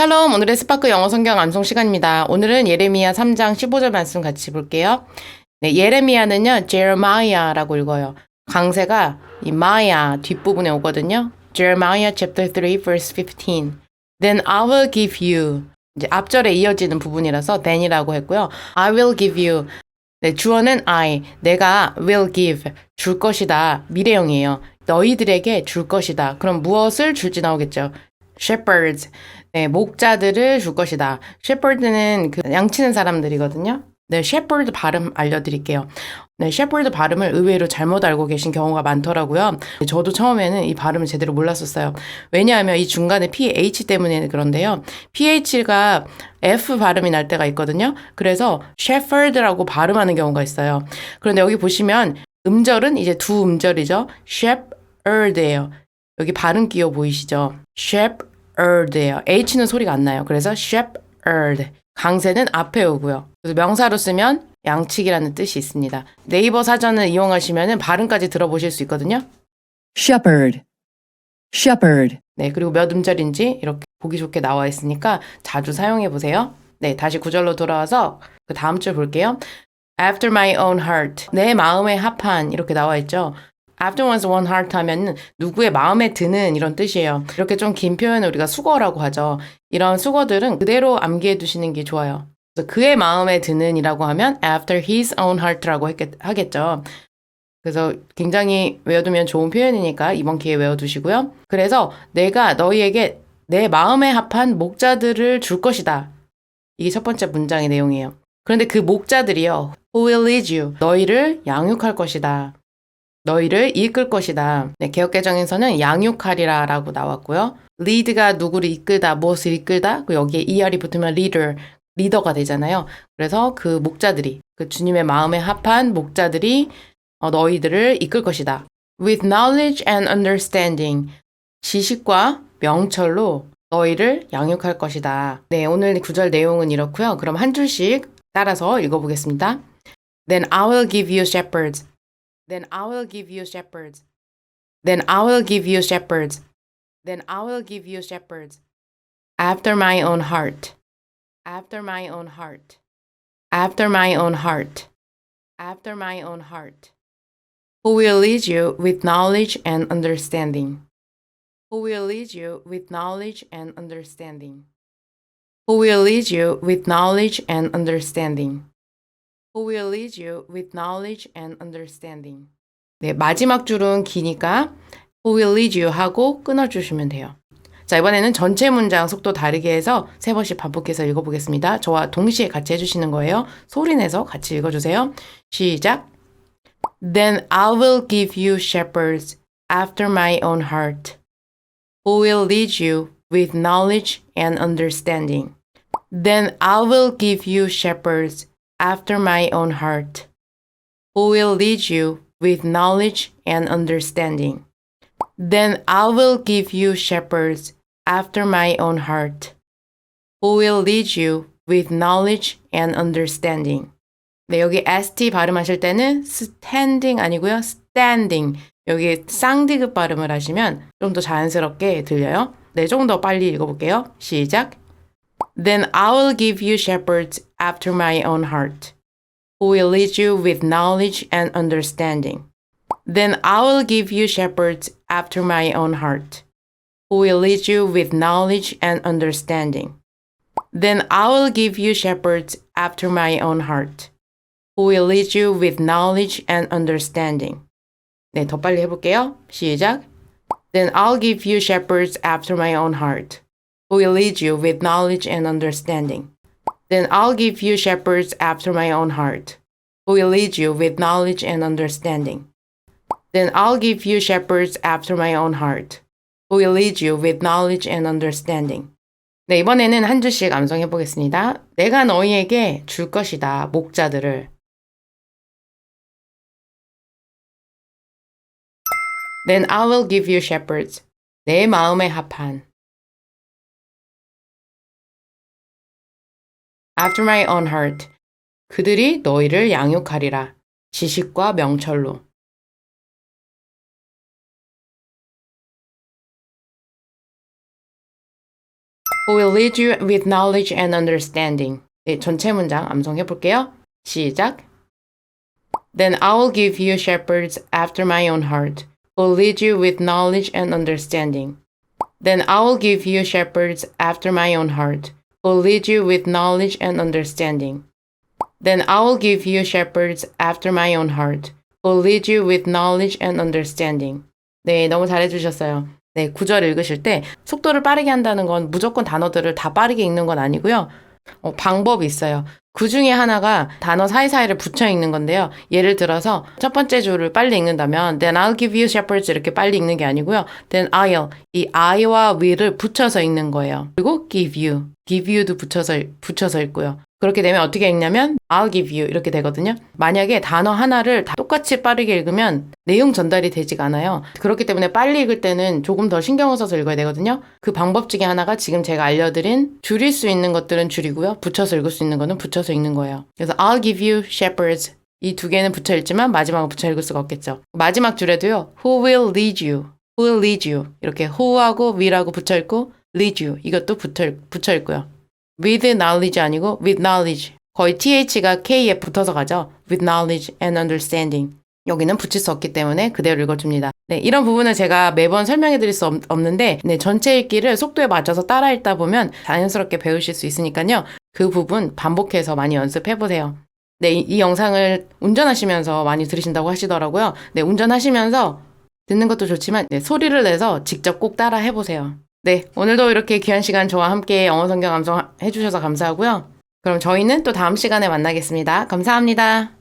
샬롬, 오늘의 스파크 영어 성경 암송 시간입니다. 오늘은 예레미야 3장 15절 말씀 같이 볼게요. 네, 예레미야는요, 제르마이아라고 읽어요. 강세가 이 마야 뒷부분에 오거든요. Jeremiah chapter 3 verse 15. Then I will give you. 이제 앞절에 이어지는 부분이라서 then이라고 했고요. I will give you. 네, 주어는 I. 내가 will give. 줄 것이다. 미래형이에요. 너희들에게 줄 것이다. 그럼 무엇을 줄지 나오겠죠. Shepherds. 네, 목자들을 줄 것이다. shepherd는 그 양치는 사람들이거든요. 네, shepherd 발음 알려드릴게요. 네, shepherd 발음을 의외로 잘못 알고 계신 경우가 많더라고요. 저도 처음에는 이 발음을 제대로 몰랐었어요. 왜냐하면 이 중간에 ph 때문에 그런데요. ph가 f 발음이 날 때가 있거든요. 그래서 shepherd라고 발음하는 경우가 있어요. 그런데 여기 보시면 음절은 이제 두 음절이죠. shepherd예요. 여기 발음 끼어 보이시죠? Shepherd예요. h는 소리가 안 나요. 그래서 shepherd. 강세는 앞에 오고요. 그래서 명사로 쓰면 양치기라는 뜻이 있습니다. 네이버 사전을 이용하시면 발음까지 들어보실 수 있거든요. shepherd, shepherd, 네, 그리고 몇 음절인지 이렇게 보기 좋게 나와 있으니까 자주 사용해 보세요. 네, 다시 구절로 돌아와서 그 다음 줄 볼게요. After my own heart. 내 마음에 합한 이렇게 나와 있죠. After one's own heart 하면 누구의 마음에 드는 이런 뜻이에요. 이렇게 좀 긴 표현을 우리가 수거라고 하죠. 이런 수거들은 그대로 암기해 두시는 게 좋아요. 그래서 그의 마음에 드는이라고 하면 after his own heart라고 했겠, 하겠죠. 그래서 굉장히 외워두면 좋은 표현이니까 이번 기회에 외워두시고요. 그래서 내가 너희에게 내 마음에 합한 목자들을 줄 것이다. 이게 첫 번째 문장의 내용이에요. 그런데 그 목자들이요. Who will lead you? 너희를 양육할 것이다. 너희를 이끌 것이다. 네, 개혁개정에서는 양육하리라 라고 나왔고요. lead가 누구를 이끌다, 무엇을 이끌다, 그 여기에 er이 붙으면 leader, 리더가 되잖아요. 그래서 그 목자들이, 그 주님의 마음에 합한 목자들이 어, 너희들을 이끌 것이다. With knowledge and understanding. 지식과 명철로 너희를 양육할 것이다. 네, 오늘 구절 내용은 이렇고요. 그럼 한 줄씩 따라서 읽어보겠습니다. Then I will give you shepherds. Then I will give you shepherds. Then I will give you shepherds. Then I will give you shepherds. After my own heart. After my own heart. After my own heart. After my own heart. Who will lead you with knowledge and understanding. Who will lead you with knowledge and understanding. Who will lead you with knowledge and understanding. Who will lead you with knowledge and understanding. 네, 마지막 줄은 기니까 Who will lead you 하고 끊어주시면 돼요. 자, 이번에는 전체 문장 속도 다르게 해서 세 번씩 반복해서 읽어보겠습니다. 저와 동시에 같이 해주시는 거예요. 소리 내서 같이 읽어주세요. 시작. Then I will give you shepherds after my own heart, who will lead you with knowledge and understanding. Then I will give you shepherds after my own heart, who will lead you with knowledge and understanding. Then I will give you shepherds after my own heart, who will lead you with knowledge and understanding. 네, 여기 st 발음하실 때는 standing 아니고요. standing. 여기 쌍디귿 발음을 하시면 좀 더 자연스럽게 들려요. 네, 조금 더 빨리 읽어볼게요. 시작. Then I will give you shepherds after my own heart, who will lead you with knowledge and understanding. Then I will give you shepherds after my own heart, who will lead you with knowledge and understanding. Then I will give you shepherds after my own heart, who will lead you with knowledge and understanding. 네, 더 빨리 해볼게요. 시작. Then I'll give you shepherds after my own heart, who will lead you with knowledge and understanding. Then I'll give you shepherds after my own heart, who will lead you with knowledge and understanding. Then I'll give you shepherds after my own heart, who will lead you with knowledge and understanding. 네, 이번에는 한 줄씩 암송해 보겠습니다. 내가 너희에게 줄 것이다, 목자들을. Then I will give you shepherds, 내 마음에 합한. After my own heart, 그들이 너희를 양육하리라, 지식과 명철로. who will lead you with knowledge and understanding. 네, 전체 문장 암송해 볼게요. 시작. Then I will give you shepherds after my own heart, who will lead you with knowledge and understanding. Then I will give you shepherds after my own heart, who will lead you with knowledge and understanding. Then I will give you shepherds after my own heart, who will lead you with knowledge and understanding. 네, 너무 잘해주셨어요. 네, 구절 읽으실 때 속도를 빠르게 한다는 건 무조건 단어들을 다 빠르게 읽는 건 아니고요. 어, 방법이 있어요. 그 중에 하나가 단어 사이사이를 붙여 읽는 건데요. 예를 들어서 첫 번째 줄을 빨리 읽는다면 then I'll give you shepherds 이렇게 빨리 읽는 게 아니고요. then I'll 이 I와 will을 붙여서 읽는 거예요. 그리고 give you, give you도 붙여서 붙여서 읽고요. 그렇게 되면 어떻게 읽냐면 I'll give you 이렇게 되거든요. 만약에 단어 하나를 다 똑같이 빠르게 읽으면 내용 전달이 되지가 않아요. 그렇기 때문에 빨리 읽을 때는 조금 더 신경을 써서 읽어야 되거든요. 그 방법 중에 하나가 지금 제가 알려드린 줄일 수 있는 것들은 줄이고요. 붙여서 읽을 수 있는 거는 붙여서 읽는 거예요. 그래서 I'll give you shepherds 이 두 개는 붙여 읽지만 마지막은 붙여 읽을 수가 없겠죠. 마지막 줄에도요. Who will lead you? Who will lead you? 이렇게 who하고 will하고 붙여 읽고 lead you 이것도 붙여, 읽- 붙여 읽고요. With knowledge 아니고 with knowledge. 거의 th가 k에 붙어서 가죠. with knowledge and understanding. 여기는 붙일 수 없기 때문에 그대로 읽어줍니다. 네, 이런 부분을 제가 매번 설명해 드릴 수 없, 없는데, 네, 전체 읽기를 속도에 맞춰서 따라 읽다 보면 자연스럽게 배우실 수 있으니까요. 그 부분 반복해서 많이 연습해 보세요. 네, 이, 이 영상을 운전하시면서 많이 들으신다고 하시더라고요. 네, 운전하시면서 듣는 것도 좋지만, 네, 소리를 내서 직접 꼭 따라 해보세요. 네, 오늘도 이렇게 귀한 시간 저와 함께 영어 성경 감성 해 주셔서 감사하고요. 그럼 저희는 또 다음 시간에 만나겠습니다. 감사합니다.